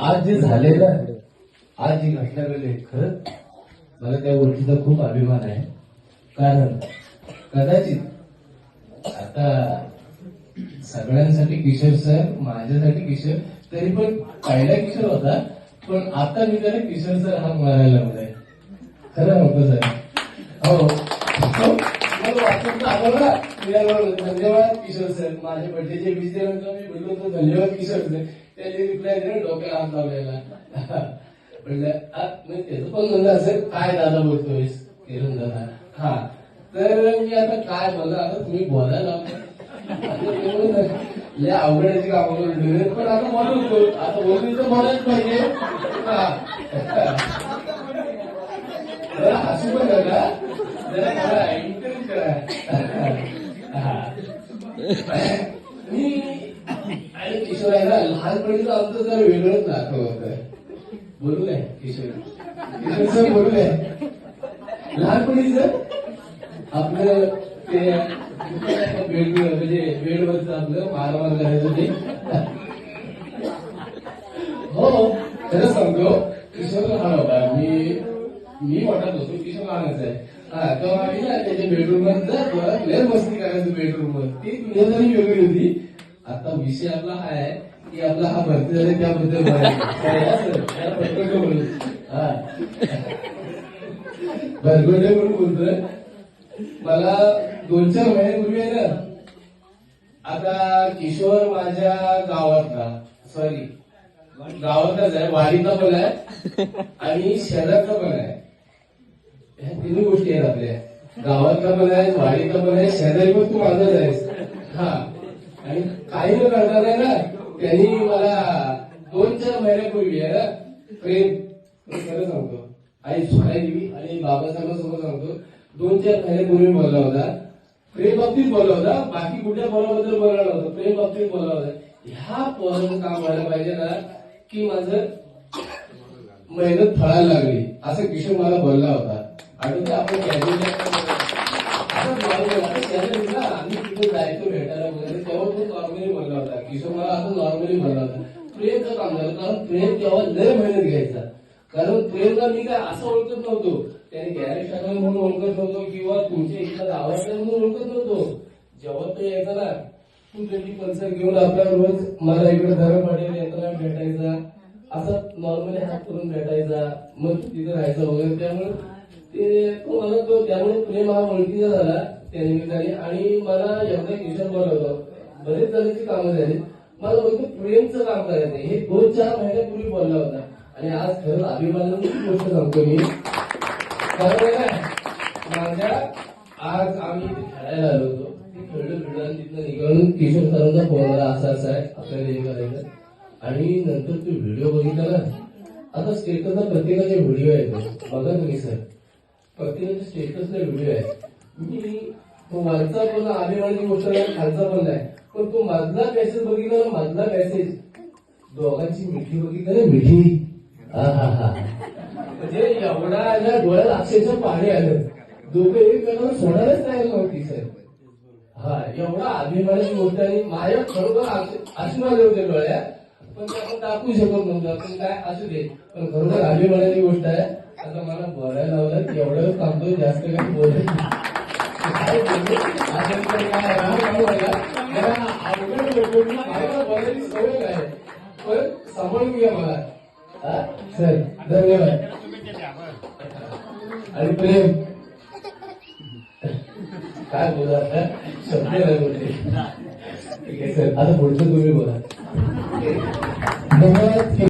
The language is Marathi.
आज जे झालेलं आहे आज जी घटना घडली खरंच मला त्या गोष्टीचा खूप अभिमान आहे. कारण कदाचित आता सगळ्यांसाठी किशोर सर माझ्यासाठी किशोर तरी पण पहिला किशोर होता पण आता मी त्याला किशोर सर हा म्हणायला लागलाय. खरं नको सर हो. हो. हो धन्यवाद किशोर सर माझ्या बर्थडेच्या वीस दिवसानंतर मी बोललो होतो धन्यवाद किशोर सर त्याने रिप्लाय दिला डोक्याला हात लावलेला. म्हणलं नाही त्याचं पण म्हणलं असेल काय दादा बोलतोय किरण दादा हा तर मी आता काय म्हणलं आता तुम्ही बोलायला लय अवघडाची कामं बोलतोय पण आता बोलतो आता बोलून तर बोलायच पाहिजे हसू पण नका. जरा करा. हा. मी आणि किशोर आहे ना लहानपणीचं आमचं जरा वेगळंच नातं होत. बोलू काय किशोर. किशोर सर बोलू काय लहानपणीच? आपलं ते बेड म्हणजे बेडवरचं आपलं मारवा करायचं ते. हो खरं सांगतो किशोर लहान होता. मी मी वाटत होतो किशोर लहानच आहे. हा तेव्हा आम्ही ना त्याच्या बेडरूममध्ये लय मस्ती करायचं बेडरूममध्ये ती तुझ्या जरी वेगळी होती. आता विषय आपला हा आहे की आपला हा भरती झाला त्याबद्दल भरगोटे म्हणून बोलतोय. मला दोन चार महिन्यापूर्वी आहे ना आता किशोर माझ्या गावातला सॉरी गावातलाच आहे वाडीचा पण आहे आणि शहराचा पण आहे. ह्या तिन्ही गोष्टी आहेत आपल्या. गावातला पण आहे वाडीचा पण आहे शेजारी पण तू माझाच आहेस हा. आणि काही न करणार आहे ना त्यांनी मला दोन चार महिन्यापूर्वी आहे ना प्रेम खरं सांगतो आई सुखायदेवी आणि बाबासाहेबांसोबत सांगतो दोन चार महिन्यापूर्वी बोलला होता प्रेम बाबतीत बोलला होता बाकी कुठल्या बोलाबद्दल बोलला नव्हता प्रेम बाबतीत बोलला होता. ह्या पोराचं काम व्हायला पाहिजे ना की माझं मेहनत फळायला लागली असं किशोर मला बोलला होता. आणि आपण कॅबिनेट आम्ही तिथे जायचो भेटायला वगैरे तेव्हा तो नॉर्मली बोलला होता किशोर मला असं नॉर्मली बोलला प्रेमचं काम झालं कारण प्रेम तेव्हा लय मेहनत घ्यायचा. कारण प्रेमला मी काय असं ओळखत नव्हतो. त्याने गॅरेज टाकलं म्हणून ओळखत नव्हतो किंवा तुमच्या इथं गावातला म्हणून ओळखत नव्हतो. जेव्हा तो यायचा ना तू ट्वेंटी पल्सर घेऊन आपला रोज मला इकडे धरण पडेल येताना भेटायचा. असं नॉर्मली हात करून भेटायचा. मग तिथे राहायचं वगैरे. त्यामुळे ते तो मला तो त्यामुळे प्रेम हा ओळखीचा झाला. त्या निमित्ताने आणि मला एवढा किशोर बोलवतो बरेच जणांची कामं झाली मला फक्त प्रेमचं काम करायचं नाही हे दोन चार महिन्यापूर्वी बोलला होता. आणि आज खरंच अभिमानाची गोष्ट सांगतो मी. कारण माझ्या आज आम्ही खेळायला आलो होतो. खेळलो खेळलो आणि तिथं निघून किशोर सरांचा फोन आला असा असा आहे. आपल्याला हे करायचं. आणि नंतर तू व्हिडिओ बघितला ना. आता स्टेटसला प्रत्येकाचे व्हिडिओ आहेत. बघा तुम्ही सर. प्रत्येकाच्या स्टेटसला व्हिडिओ आहे मी तो वरचा पण अभिमानाची गोष्ट खालचा पण आहे. पण तो मधला पॅसेज बघितला मधला पॅसेज दोघांची मिठी बघितलं ना मिठी. म्हणजे एवढा या डोळ्यात अक्षरशः पाणी आलं. दोघं एकमेकांना सोडायलाच तयार नव्हती सर. हा एवढा अभिमानाची गोष्ट आणि माझ्या खरोखर अश्रू आले होते डोळ्यात. पण ते आपण टाकू शकत नव्हतं. आपण काय असू दे. पण खरोखर अभिमानाची गोष्ट आहे. आता मला बोलायला लावलं. एवढं थांबतो जास्त काही बोलत काय बोलायची सवय नाही पण सांभाळून घ्या मला सर धन्यवाद आणि प्रेम. काय बोला आता? शब्द नाही बोलते ठीक आहे सर. आता पुढचं तुम्ही बोला. धन्यवाद